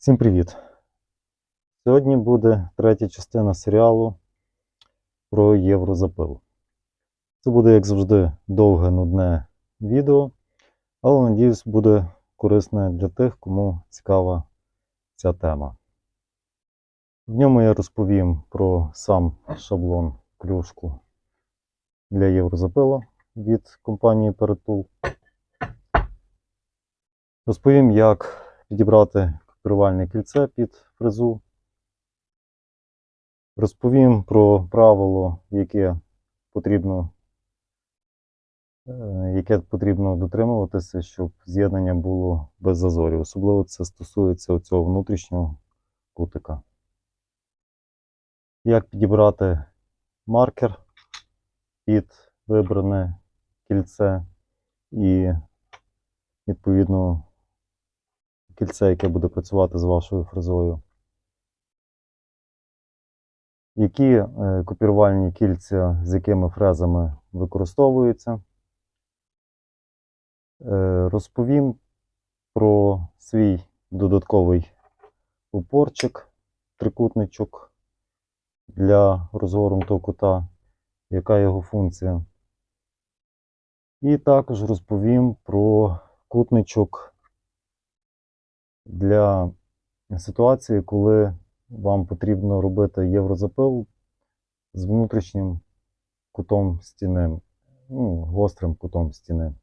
Всім привіт! Сьогодні буде третя частина серіалу про єврозапил. Це буде, як завжди, довге нудне відео, але надіюсь, буде корисне для тих, кому цікава ця тема. В ньому я розповім про сам шаблон клюшку для єврозапила від компанії Перетул. Розповім, як підібрати копірувальне кільце під фрезу. Розповім про правило, яке потрібно, е, яке потрібно дотримуватися, щоб з'єднання було без зазорів. Особливо це стосується цього внутрішнього кутика. Як підібрати маркер під вибране кільце і відповідно кільце, яке буде працювати з вашою фрезою. Які е, копірувальні кільця з якими фрезами використовуються. Е, розповім про свій додатковий упорчик, трикутничок для розгорнутого кута, яка його функція. І також розповім про кутничок для ситуації, коли вам потрібно робити єврозапил з внутрішнім кутом стіни, ну, гострим кутом стіни.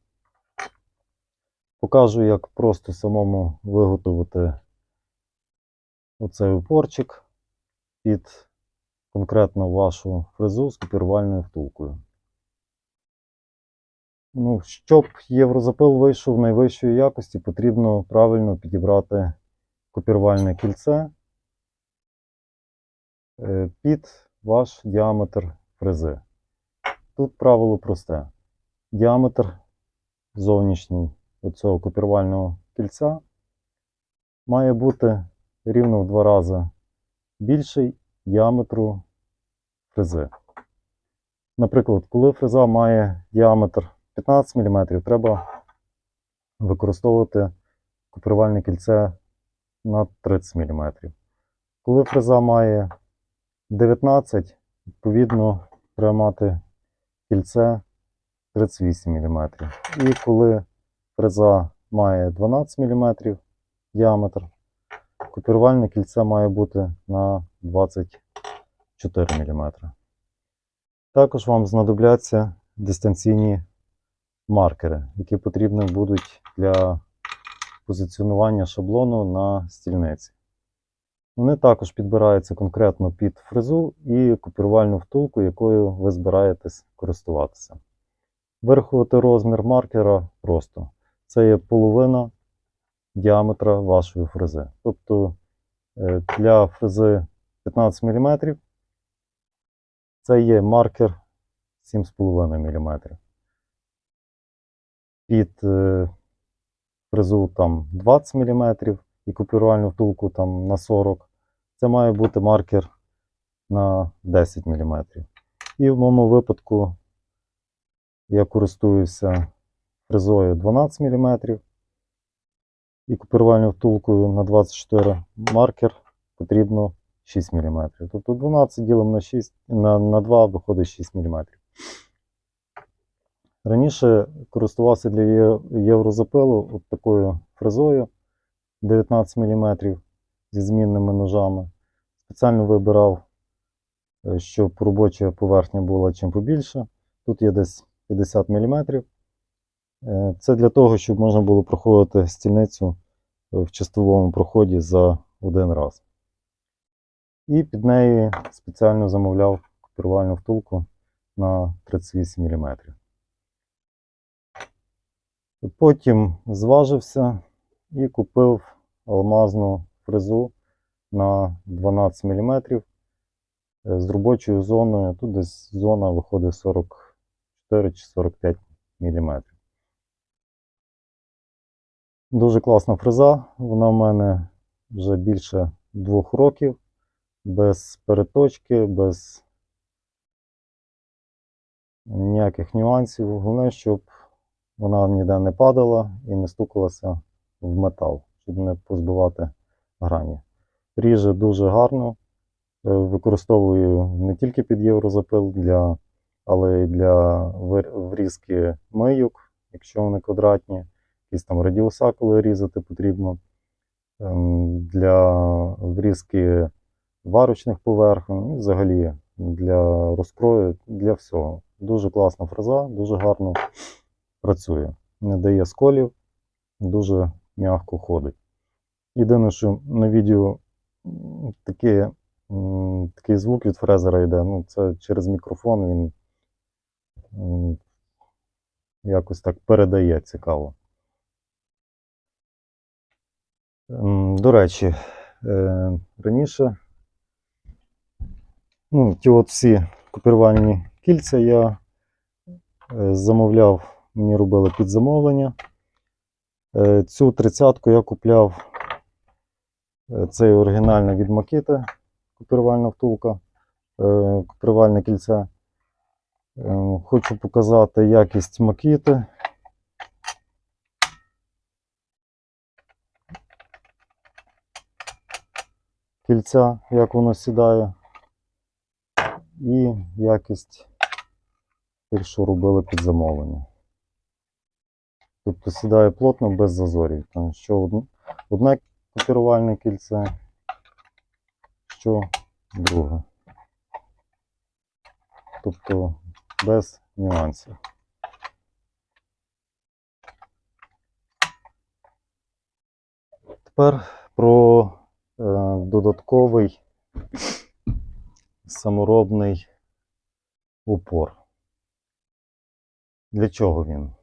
Покажу, як просто самому виготовити оцей упорчик під конкретно вашу фрезу з копірувальною втулкою. Ну, щоб єврозапил вийшов найвищої якості, потрібно правильно підібрати копірувальне кільце е, під ваш діаметр фрези. Тут правило просте. Діаметр зовнішній цього копірувального кільця має бути рівно в два рази більший діаметру фрези. Наприклад, коли фреза має діаметр 15 мм, треба використовувати копірувальне кільце на 30 мм. Коли фреза має 19, відповідно, треба мати кільце 38 мм. І коли фреза має 12 мм діаметр, копірувальне кільце має бути на 24 мм. Також вам знадобляться дистанційні маркери, які потрібні будуть для позиціонування шаблону на стільниці. Вони також підбираються конкретно під фрезу і копірувальну втулку, якою ви збираєтесь користуватися. Вирахувати розмір маркера просто. Це є половина діаметра вашої фрези. Тобто е, для фрези 15 мм це є маркер 7,5 мм. Під е, фрезу там 20 мм і копірувальну втулку там на 40 Це має бути маркер на 10 мм. І в моєму випадку я користуюся фрезою 12 мм і копірувальною втулкою на 24 маркер потрібно 6 мм. Тобто 12 ділимо на 6 на, на 2 виходить 6 мм. Раніше користувався для єврозапилу от такою фрезою 19 мм зі змінними ножами. Спеціально вибирав, е, щоб робоча поверхня була чим побільше. Тут є десь 50 мм. Це для того, щоб можна було проходити стільницю в чистовому проході за один раз. І під неї спеціально замовляв копірувальну втулку на 38 мм. Потім зважився і купив алмазну фрезу на 12 мм з робочою зоною. Тут десь зона виходить 44 чи 45 мм. Дуже класна фреза. Вона в мене вже більше двох років, без переточки, без ніяких нюансів. Головне, щоб вона ніде не падала і не стукалася в метал, щоб не позбивати грані. Ріже дуже гарно. Е, Використовую не тільки під єврозапил, для, але й для врізки мийок, якщо вони квадратні, якісь там радіуса, коли різати потрібно, ем, для врізки варочних поверхонь, і взагалі для розкрою, для всього. Дуже класна фреза, дуже гарно працює. Не дає сколів, дуже м'яко ходить. Єдине, що на відео м, такий звук від фрезера йде. Ну, це через мікрофон він якось так передає цікаво. До речі, е, раніше ну, ті от всі копірувальні кільця я е, замовляв, мені робили під замовлення. Е, Цю тридцятку я купляв. е, Це оригінальна від Макіти копірувальна втулка, е, копірувальне кільце. Хочу показати якість Макіти. Кільця, як воно сідає, і якість тих, що робили під замовлення. Тобто сідає плотно без зазорів. Там що одне, копірувальне кільце, що друге. Тобто без нюансів. Тепер про е, додатковий саморобний упор. Для чого він?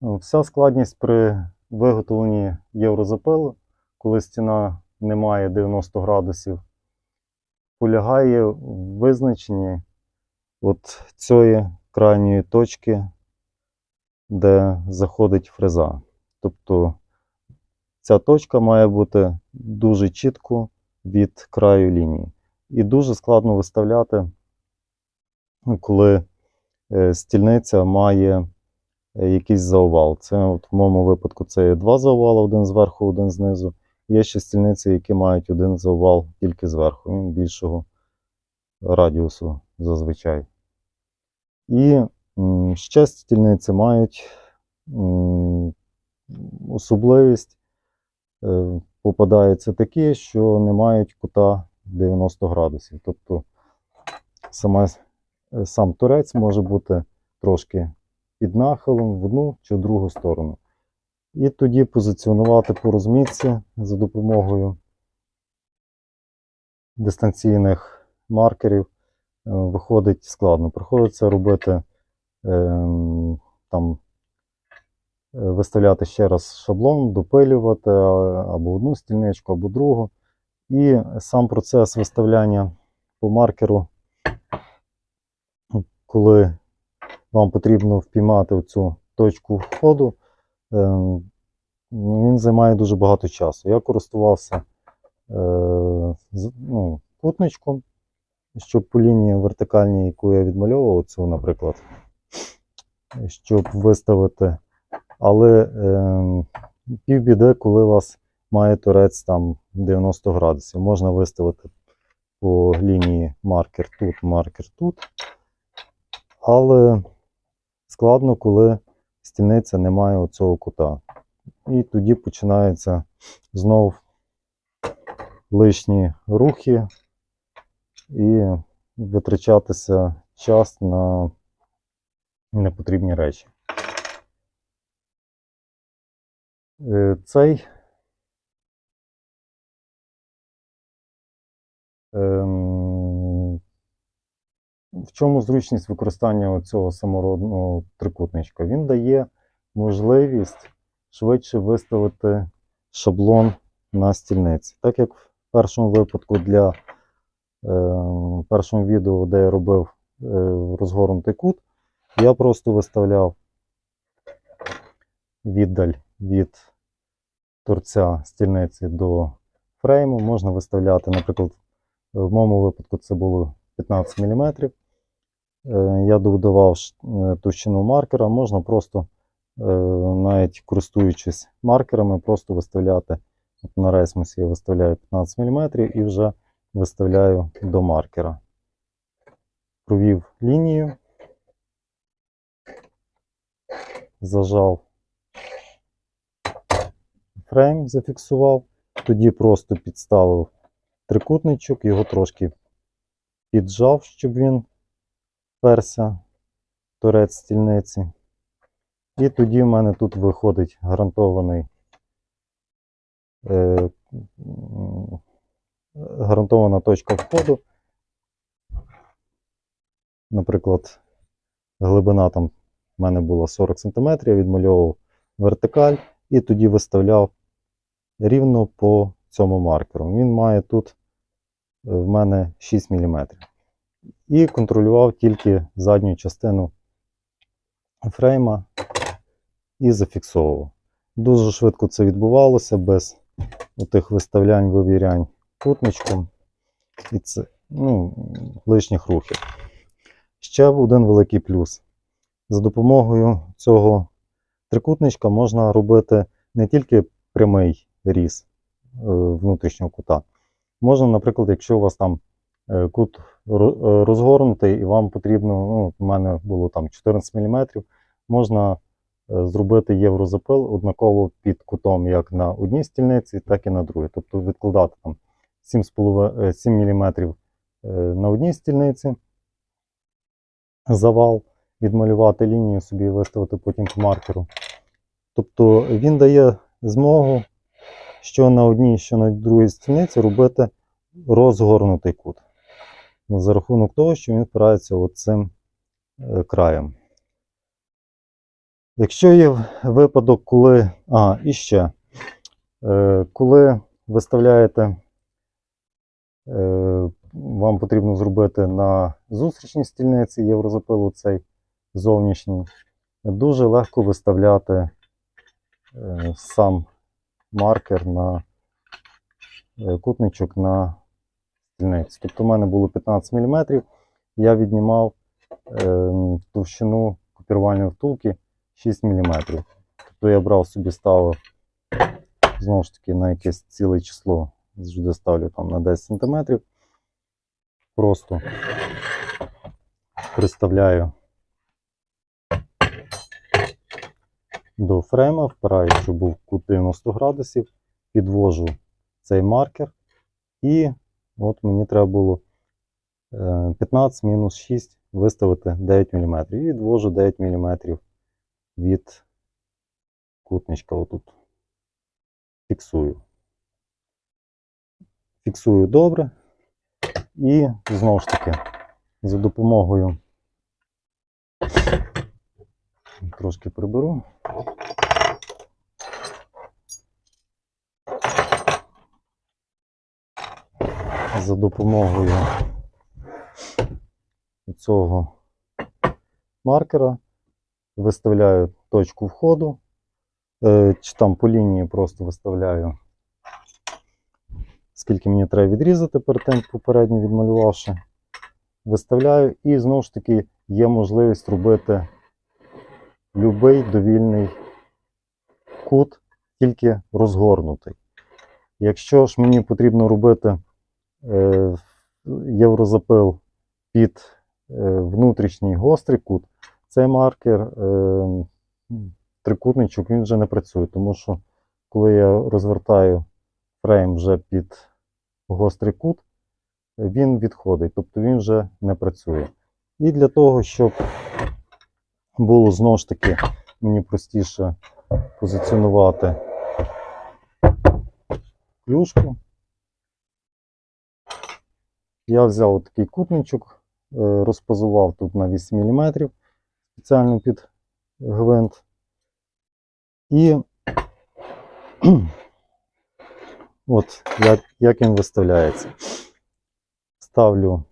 Ну, Вся складність при виготовленні єврозапилу, коли стіна не має 90 градусів, полягає в визначенні от цієї крайньої точки, де заходить фреза. Тобто ця точка має бути дуже чітко від краю лінії. І дуже складно виставляти, коли е, стільниця має е, якийсь заувал. Це от в моєму випадку це є два заували, один зверху, один знизу. Є ще стільниці, які мають один заувал тільки зверху, він більшого радіусу зазвичай. І ще стільниці мають особливість, е, попадаються такі, що не мають кута 90 градусів. Тобто сама, е, сам торець може бути трошки під нахилом в одну чи в другу сторону. І тоді позиціонувати по розмітці за допомогою дистанційних маркерів е, виходить складно. Приходиться робити ем, там е, виставляти ще раз шаблон, допилювати або одну стільничку, або другу. І сам процес виставляння по маркеру, коли вам потрібно впіймати оцю точку входу, ем, він займає дуже багато часу. Я користувався е, ну, кутничком, щоб по лінії вертикальній, яку я відмальовував, цю, наприклад, щоб виставити. Але е, півбіди, коли у вас має торець там 90 градусів, можна виставити по лінії маркер тут, маркер тут. Але складно, коли стільниця не має оцього кута. І тоді починаються знов лишні рухи і витрачатися час на непотрібні речі. Е, Цей ем, в чому зручність використання цього самородного трикутничка? Він дає можливість швидше виставити шаблон на стільниці. Так як в першому випадку для е, першому відео, де я робив е, розгорнутий кут, я просто виставляв віддаль від торця стільниці до фрейму. Можна виставляти, наприклад, в моєму випадку це було 15 мм. Е, Я додавав е, товщину маркера, можна просто, е, навіть користуючись маркерами, просто виставляти От на рейсмусі я виставляю 15 мм і вже виставляю до маркера. Провів лінію, зажав фрейм, зафіксував, тоді просто підставив трикутничок, його трошки піджав, щоб він перся торець стільниці. І тоді в мене тут виходить гарантований е, гарантована точка входу. Наприклад, глибина там в мене була 40 см, я відмальовував вертикаль і тоді виставляв рівно по цьому маркеру. Він має тут е, в мене 6 мм. І контролював тільки задню частину фрейма і зафіксовував. Дуже швидко це відбувалося без тих виставлянь, вивірянь кутничком і це, ну, лишніх рухів. Ще один великий плюс. За допомогою цього трикутничка можна робити не тільки прямий різ е, внутрішнього кута. Можна, наприклад, якщо у вас там кут е, розгорнутий і вам потрібно, ну, у мене було там 14 мм, можна е, зробити єврозапил однаково під кутом як на одній стільниці, так і на другій. Тобто відкладати там 7,5 е, 7 мм е, на одній стільниці, завал, відмалювати лінію собі виставити потім по маркеру. Тобто він дає змогу, що на одній, що на другій стільниці робити розгорнутий кут. За рахунок того, що він впирається оцим е, краєм. Якщо є випадок, коли. А, і ще. Е, коли виставляєте, е, вам потрібно зробити на зустрічній стільниці єврозапилу цей зовнішній, дуже легко виставляти сам маркер на кутничок на стільниці. Тобто в мене було 15 мм, я віднімав е, товщину копірувальної втулки 6 мм. Тобто я брав собі ставив знову ж таки на якесь ціле число. Завжди ставлю там на 10 см. Просто приставляю до фрейма, впираю, щоб був кут 90 градусів, підвожу цей маркер, і от мені треба було е, 15 мінус 6 виставити 9 мм. І відвожу 9 мм від кутничка отут. Фіксую. Фіксую добре. І знову ж таки, за допомогою трошки приберу. За допомогою цього маркера виставляю точку входу, е, чи там по лінії просто виставляю, скільки мені треба відрізати перед попередньо відмалювавши. Виставляю, і знову ж таки є можливість робити будь-який довільний кут, тільки розгорнутий. Якщо ж мені потрібно робити єврозапил під е, внутрішній гострий кут, цей маркер е, трикутничок він вже не працює, тому що коли я розвертаю фрейм вже під гострий кут, він відходить, тобто він вже не працює. І для того, щоб було знову ж таки мені простіше позиціонувати клюшку, я взяв такий кутничок, е, розпазував тут на 8 мм спеціально під гвинт. І от як, як він виставляється. Ставлю.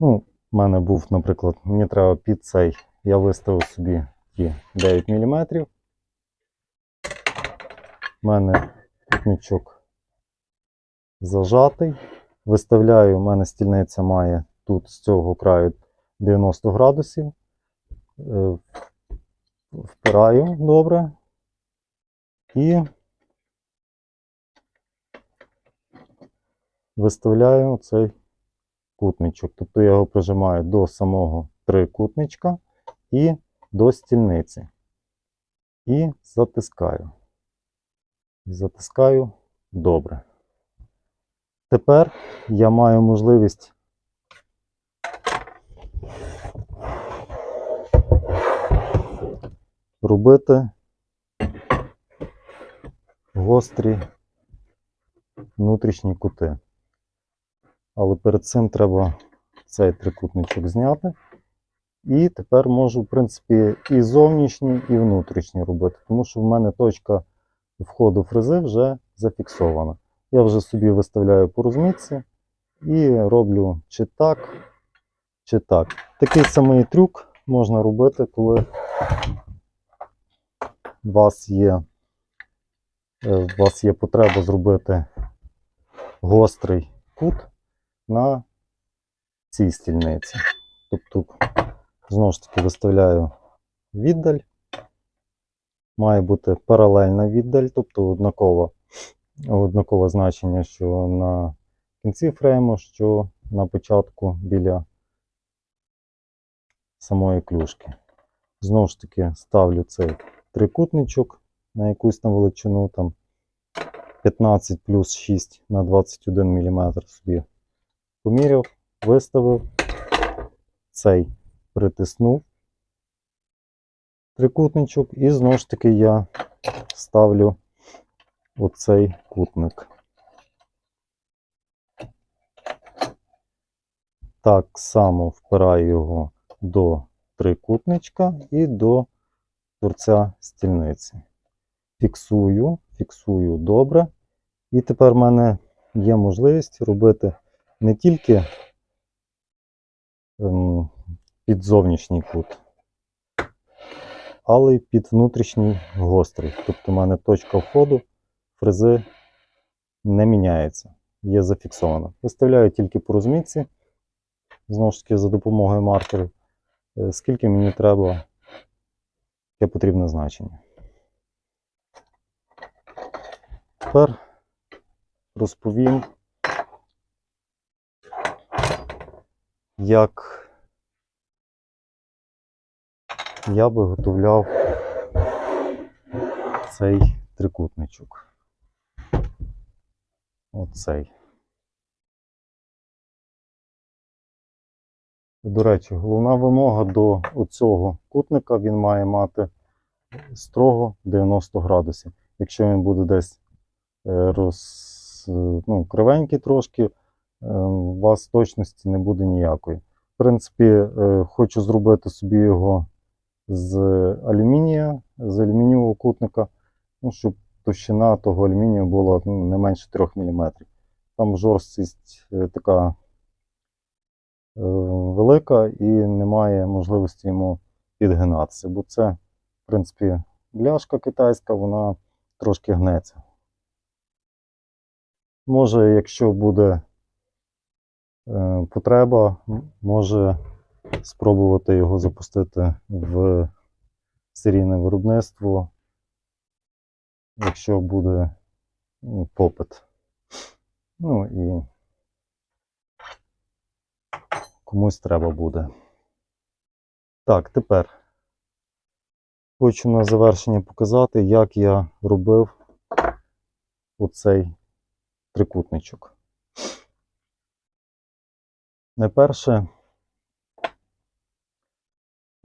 Ну, в мене був, наприклад, мені треба під цей, я виставив собі ті 9 мм. У мене кутничок зажатий. Виставляю, у мене стільниця має тут з цього краю 90 градусів. Е, Впираю добре І виставляю цей кутничок. Тобто я його прижимаю до самого трикутничка і до стільниці. І затискаю. Затискаю добре. Тепер я маю можливість робити гострі внутрішні кути. Але перед цим треба цей трикутничок зняти. І тепер можу, в принципі, і зовнішні, і внутрішні робити, тому що в мене точка входу фрези вже зафіксована. Я вже собі виставляю по розмітці і роблю чи так, чи так. Такий самий трюк можна робити, коли у вас є, е, у вас є потреба зробити гострий кут на цій стільниці. Тобто, знову ж таки, виставляю віддаль. Має бути паралельна віддаль, тобто однаково, однакове значення, що на кінці фрейму, що на початку біля самої клюшки. Знову ж таки, ставлю цей трикутничок на якусь там величину, там 15 плюс 6 на 21 мм собі поміряв, виставив, цей притиснув трикутничок, і знову ж таки я ставлю оцей кутник. Так само впираю його до трикутничка і до торця стільниці. Фіксую, фіксую добре. І тепер в мене є можливість робити не тільки ем, під зовнішній кут, але й під внутрішній гострий. Тобто в мене точка входу фрези не міняється, є зафіксована. Виставляю тільки по розмітці, знову ж таки, за допомогою маркерів, е, скільки мені треба, яке потрібне значення. Тепер розповім, як я виготовляв цей трикутничок. Оцей. До речі, головна вимога до оцього кутника він має мати строго 90 градусів. Якщо він буде десь е, роз, ну, кривенький трошки, е, у вас точності не буде ніякої. В принципі, е, хочу зробити собі його з алюмінія, з алюмінієвого кутника, ну, щоб товщина того алюмінію була ну, не менше 3 мм. Там жорсткість е, така е, велика і немає можливості йому підгинатися, бо це, в принципі, бляшка китайська, вона трошки гнеться. Може, якщо буде е, потреба, може спробувати його запустити в серійне виробництво, якщо буде ну, попит. Ну і комусь треба буде. Так, тепер хочу на завершення показати, як я робив оцей трикутничок. Найперше,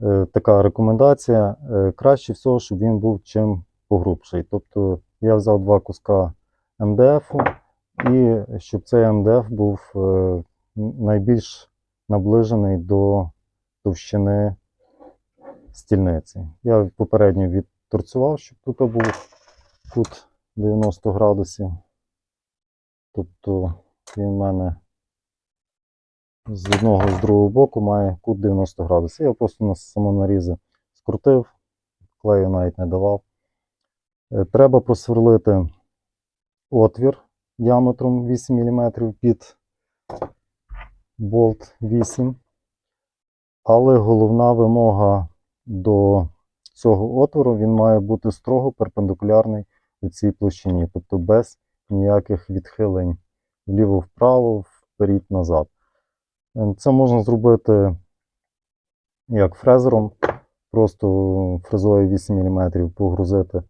е, така рекомендація. е, Краще всього, щоб він був чим погрубший. Тобто я взяв два куска МДФ, і щоб цей МДФ був е, найбільш наближений до товщини стільниці. Я попередньо відторцював, щоб тут був кут 90 градусів. Тобто він в мене з одного з другого боку має кут 90 градусів. Я просто на самонарізи скрутив, клею навіть не давав. Е, Треба просверлити отвір діаметром 8 мм під болт 8. Але головна вимога до цього отвору він має бути строго перпендикулярний у цій площині, тобто без ніяких відхилень вліво-вправо, вперед-назад. Е, Це можна зробити як фрезером, просто фрезою 8 мм погрузити,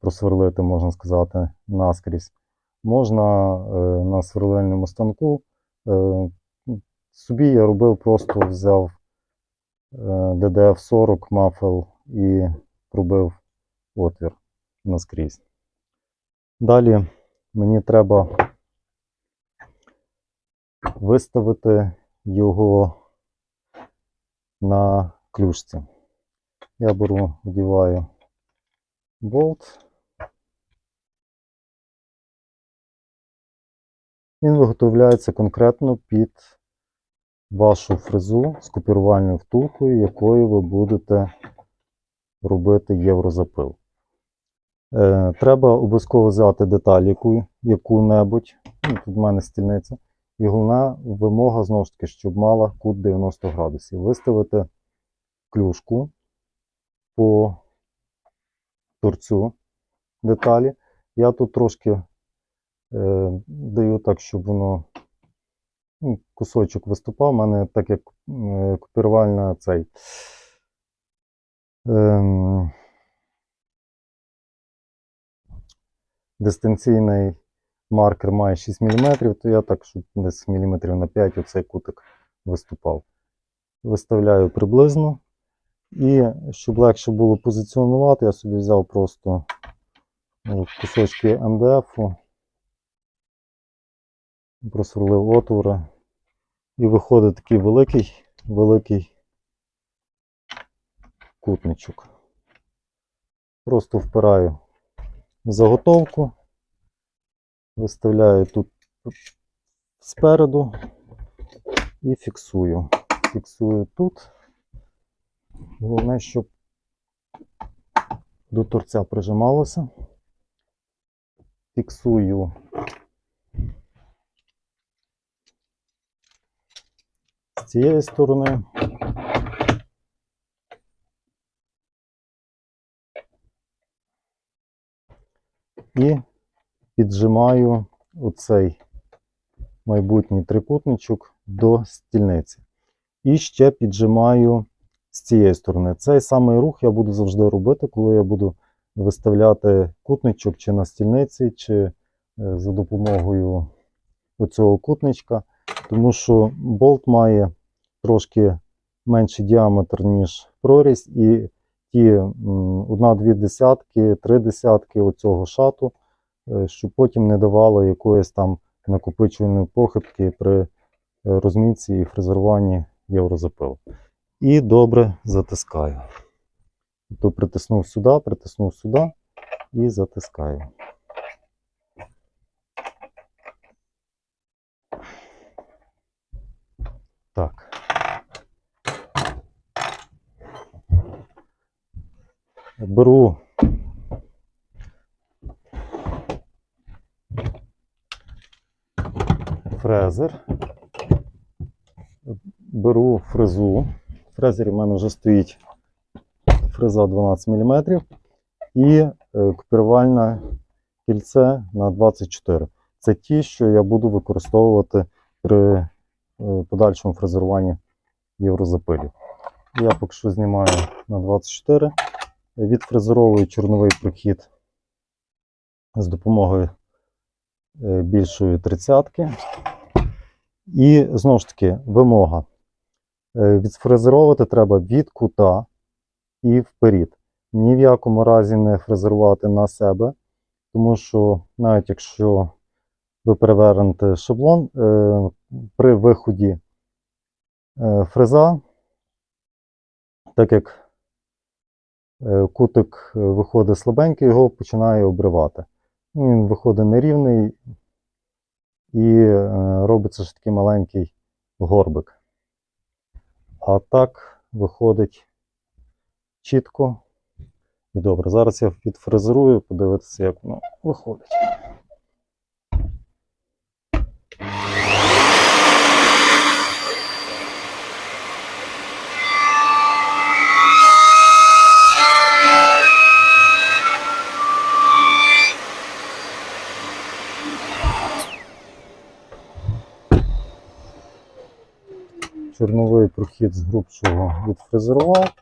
просверлити, можна сказати, наскрізь. Можна е, на сверлильному станку. Е, Собі я робив, просто взяв е, DDF-40 мафел і пробив отвір наскрізь. Далі мені треба виставити його на клюшці. Я беру, вдіваю болт. Він виготовляється конкретно під вашу фрезу з копірувальною втулкою, якою ви будете робити єврозапил. Е, треба обов'язково взяти деталь яку, яку-небудь. Ну, тут в мене стільниця. І головна вимога, знову ж таки, щоб мала кут 90 градусів. Виставити клюшку по торцю деталі. Я тут трошки е, даю так, щоб воно ну, кусочок виступав. У мене так як е, копірувальна цей. Ем, дистанційний маркер має 6 мм, то я так, щоб десь міліметрів на 5 оцей кутик виступав. Виставляю приблизно. І щоб легше було позиціонувати, я собі взяв просто ну, кусочки МДФ, просверлив отвори. І виходить такий великий, великий кутничок. Просто впираю заготовку, виставляю тут спереду і фіксую. Фіксую тут. Головне, щоб до торця прижималося. Фіксую з цієї сторони. І піджимаю оцей майбутній трикутничок до стільниці. І ще піджимаю з цієї сторони. Цей самий рух я буду завжди робити, коли я буду виставляти кутничок чи на стільниці, чи е, за допомогою оцього кутничка, тому що болт має трошки менший діаметр, ніж прорізь, і ті одна-дві десятки, три десятки оцього шату, е, щоб потім не давало якоїсь там накопичувальної похибки при е, розмітці і фрезеруванні єврозапилу. І добре затискаю. Тобто притиснув сюди, притиснув сюди і затискаю. Так. Беру фрезер. Беру фрезу. Фрезері в мене вже стоїть фреза 12 мм і е, копірувальне кільце на 24 Це ті, що я буду використовувати при е, подальшому фрезеруванні єврозапилів. Я поки що знімаю на 24 відфрезеровую чорновий прохід з допомогою е, більшої тридцятки. І знову ж таки, вимога. Е, Відфрезеровувати треба від кута і вперед. Ні в якому разі не фрезерувати на себе, тому що навіть якщо ви перевернете шаблон, е, при виході е, фреза, так як кутик виходить слабенький, його починає обривати. Він виходить нерівний і робиться ж такий маленький горбик. А так виходить чітко і добре. Зараз я підфрезерую, подивитися, як воно виходить. Чорновий прохід з грубшого відфрезерував.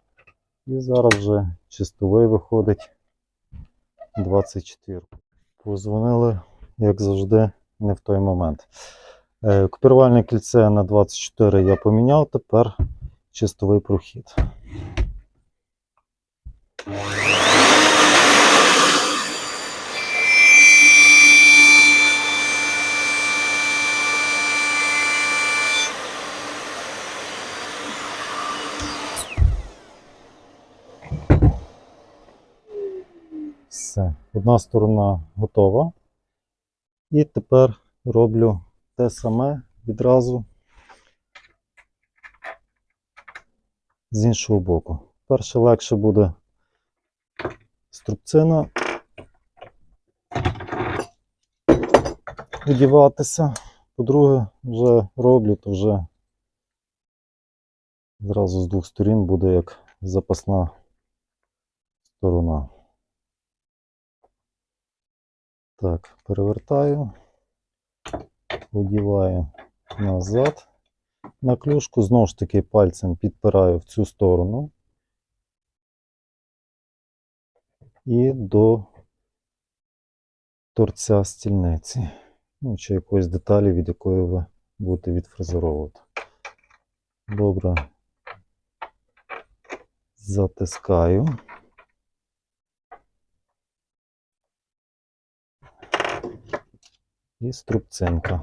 І зараз вже чистовий виходить 24. Позвонили, як завжди, не в той момент. Купірувальне кільце на 24 я поміняв, тепер чистовий прохід. Все, одна сторона готова. І тепер роблю те саме відразу з іншого боку. Перше легше буде струбцина одіватися. По-друге, вже роблю, то вже зразу з двох сторін буде як запасна сторона. Так, перевертаю, одіваю назад на клюшку, знову ж таки пальцем підпираю в цю сторону і до торця стільниці. Ну, чи якоїсь деталі, від якої ви будете відфрезеровувати. Добре. Затискаю. І струбцинка.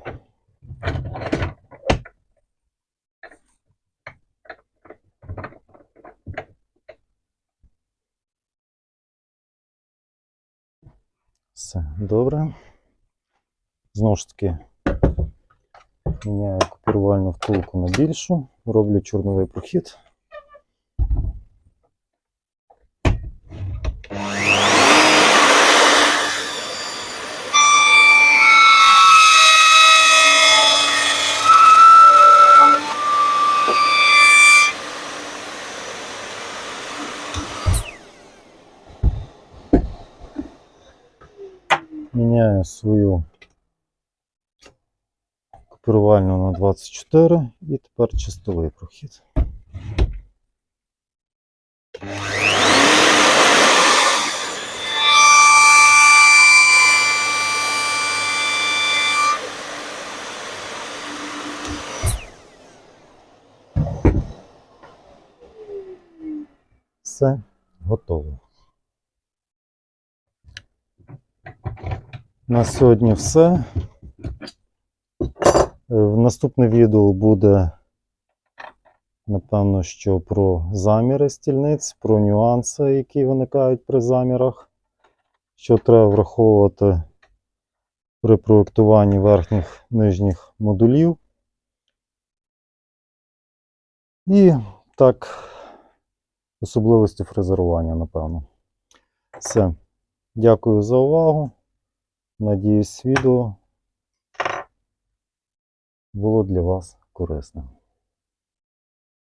Все, добре. Знову ж таки, міняю копірувальну втулку на більшу, роблю чорновий прохід. Міняю свою копірувальну на 24 і тепер чистовий прохід. Все готово. На сьогодні все. Е, наступне відео буде, напевно, що про заміри стільниць, про нюанси, які виникають при замірах, що треба враховувати при проєктуванні верхніх нижніх модулів. І так, особливості фрезерування, напевно. Все. Дякую за увагу. Надіюсь, відео було для вас корисним.